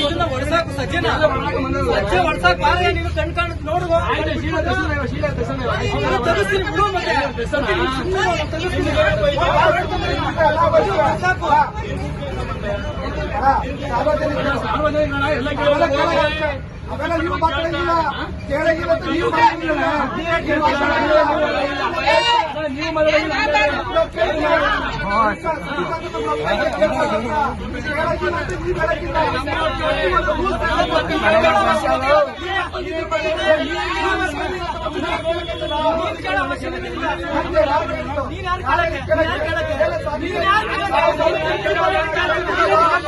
ಇದನ್ನ ಹೊಡ್ಸಾಕ್ ಸಜ್ಜೆನ. ಸಜ್ಜೆ ಹೊಡ್ಸಾಕ್ ಬಾರ ನೀನು ಕಣ್ ಕಾಣ್ ನೋಡು ಆಯ್ತು ಶೀಲ ತೆಗ್ಸೋಣ, ಶೀಲ ತೆಗ್ಸೋಣ. ಅದನ್ನ ತೆಗಿಸ್ತೀನಿ ಬಿಡು ಮತ್ತೆ. ಸುಮ್ನೆ ಅವ್ನು ತೆಗಿಸ್ತೀನಿ. ಸಾಕು. ಸಾರ್ವಜನಿಕರಣ ಎಲ್ಲ ಕೇಳೋದು ಅವೆಲ್ಲ ನೀವು ಮಾತಾಡಂಗಿಲ್ಲ ಕೇಳಂಗಿಲ್ಲ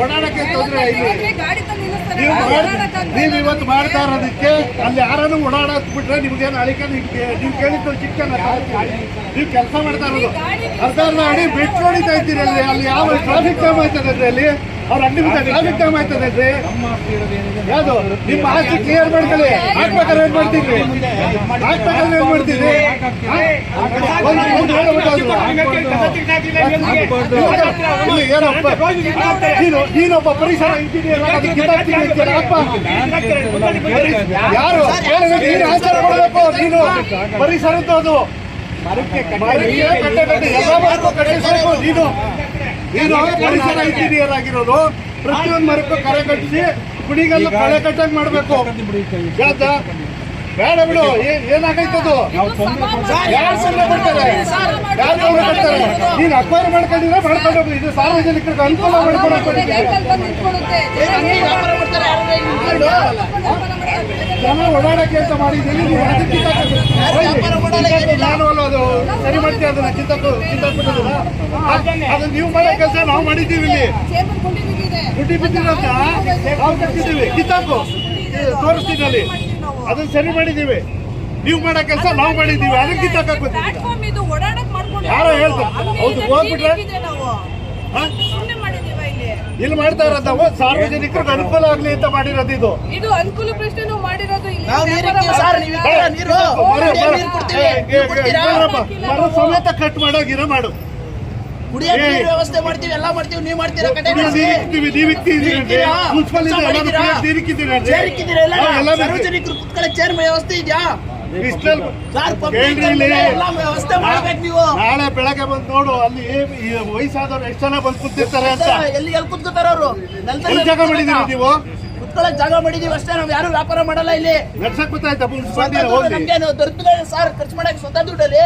ಓಡಾಡಕ್ಕೆ ತೊಂದ್ರೆ ನೀವು ಇವತ್ತು ಮಾಡ್ತಾ ಇರೋದಕ್ಕೆ ಅಲ್ಲಿ ಯಾರನ್ನು ಓಡಾಡಕ್ ಬಿಟ್ರೆ ನಿಮ್ಗೇನು ಅಳಿಕೆ ನೀವು ಕೇಳಿದ್ದು ಚಿಕ್ಕ ನೀವು ಕೆಲಸ ಮಾಡ್ತಾ ಇರೋದು ಅರ್ಧ ಅರ್ಧ ಅಡಿ ಬಿಟ್ಟು ಹೊಡಿತಾ ಇದ್ದೀರಿ ಅಲ್ಲಿ. ಅಲ್ಲಿ ಯಾವ ಟ್ರಾಫಿಕ್ ಜಾಮ್ ಆಯ್ತದೆ ಅಲ್ಲಿ ಅವ್ರ ಟ್ರಾಫಿಕ್ ಜಾಮ್ ಆಯ್ತದೆ ಯಾವುದು ನಿಮ್ಮ ಆಸ್ತಿ ಕ್ಲಿಯರ್ ಮಾಡ್ಕೊಳ್ಳಿ ಹಾಕ್ಬೇಕಾದ್ರೆ ಏನ್ ಮಾಡ್ತೀವಿ ಹಾಕ್ಬೇಕಾದ್ರೆ ಏನ್ ಏನಪ್ಪ ನೀನು ನೀನೊಬ್ಬ ಪರಿಸರ ಇಂಜಿನಿಯರ್ ಅಪ್ಪ ಯಾರು ನೀನು ಆಚಾರ ಮಾಡಬೇಕು ನೀನು ಪರಿಸರದ್ದು ಅದು ಮರಕ್ಕೆ ಕಟ್ಟೆ ಕಟ್ಟಿ ಎಲ್ಲ ಕಟ್ಟಿಸ್ಬೇಕು ನೀನು ನೀನು ಪರಿಸರ ಇಂಜಿನಿಯರ್ ಆಗಿರೋದು? ಪ್ರತಿಯೊಂದು ಮರಕ್ಕೂ ಕರೆ ಕಟ್ಟಿಸಿ ಕುಣಿಗಲ್ಲು ಕಳೆ ಕಟ್ಟಂಗ್ ಮಾಡ್ಬೇಕು. ಬೇಡ ಬಿಡು ಏ- ಏನಾಗೈತದು? ಯಾರು ಸುಮ್ಮನೆ ಬಿಡ್ತಾರೆ ಯಾರು ಸುಮ್ಮನೆ ಬಿಡ್ತಾರೆ ನೀನು ಅಕ್ವೈರ್ ಮಾಡ್ಕೊಂಡಿದ್ರೆ ಮಾಡ್ಕೊಂಡು. ಇದು ಸಾರ್ವಜನಿಕರಿಗೆ ಅನುಕೂಲ ಮಾಡ್ಕೊಂಡು. ಜನ ಓಡಾಡಕ್ಕೆ ಅಂತ ಮಾಡಿದ್ದೀನಿ. ನೀವು ಅದಕ್ಕೆ. ನಾನು ಅಲ್ಲ ಅದು. ಸರಿ ಮಾಡ್ತೀವಿ ಅದನ್ನ? ಚಿಂತಕ್ಕೂ ಕಿತ್ತಾಕ್ಬಿಟ್ಟಿದ್ದೀರಾ ಅದನ್ನ ನೀವು ಮಾಡೋ ಕೆಲಸ ನಾವು ಮಾಡಿದ್ದೀವಿ ಇಲ್ಲಿ. ಗುಡ್ಡಿ ಬಿದ್ದಿರೋಂತ ನಾವು ಕಟ್ಟಿದ್ದೀವಿ. ಕಿತ್ತಾಕು. ತೋರಿಸ್ತೀನಿ ಅಲ್ಲಿ. ಅದನ್ನ ಸರಿ ಮಾಡಿದ್ದೀವಿ. ನೀವು ಮಾಡೋ ಕೆಲಸ ನಾವು ಮಾಡಿದ್ದೀವಿ. ಅದಕ್ಕೆ ಕಿತ್ತಾಕಕ್ ಬಂದಿದ್ದೀವಿ ಇದು ಓಡಾಡಕ್ ಮಾಡ್ಕೊಂಡು ಯಾರೋ ಹೇಳ್ತಾರೆ. ಹೌದು, ಹೋಗ್ಬಿಟ್ರೆ? ಮಾಡಿದೀವ ಇಲ್ಲಿ? ಇಲ್ಲಿ ಮಾಡ್ತಾ ಇರೋದು ನಾವು ಸಾರ್ವಜನಿಕರಿಗೆ ಅನುಕೂಲ ಆಗ್ಲಿ ಅಂತ ಮಾಡಿರೋದು ಇದು. ಇದು ಅನುಕೂಲ ಪ್ರಶ್ನೆ ನಾವು ಮಾಡಿರೋದು? ಮರ- ಸಮೇತ ಕಟ್ ಮಾಡೋಗಿರೋ ಮಾಡು. ಕುಡಿಯೋ ನೀರು ವ್ಯವಸ್ಥೆ ಮಾಡ್ತೀವಿ. ಮಾಡ್ತೀವಿ ನೀವು ಮಾಡ್ತೀರಾ ಕಡೆ ಸಾರ್ವಜನಿಕರು ಕುತ್ಕೊಳ್ಳೋ ಚೇರ್ ವ್ಯವಸ್ಥೆ ಇದೆಯಾ? ನಾಳೆ ಬೆಳಗ್ಗೆ ಬಂದು ನೋಡು ಅಲ್ಲಿ ವಯಸ್ಸಾದವ್ರು ಎಷ್ಟು ಜನ ಬಂದು ಕುಂತಿರ್ತಾರೆ ಅಂತ. ಎಲ್ಲಿ ಎಲ್ಲಿ ಕುತ್ಕೋತಾರೆ ಅವರು? ಜಾಗ ಮಾಡಿದೀವಿ ನೀವು? ಕುತ್ಕೊಳ್ಳೋ ಜಾಗ ಮಾಡಿದೀವಿ ಅಷ್ಟೇ ನಾವು ಯಾರು ವ್ಯಾಪಾರ ಮಾಡಲ್ಲ ಇಲ್ಲಿ. ನಡ್ಸಕ್ ಗೊತ್ತಾಯ್ತಾ ನಮ್ಗೇನು? ದೊಡ್ಡ ಸಾರ್ ಖರ್ಚು ಮಾಡಕ್ಕೆ ಸ್ವತಃ ದುಡ್ಡಲ್ಲಿ?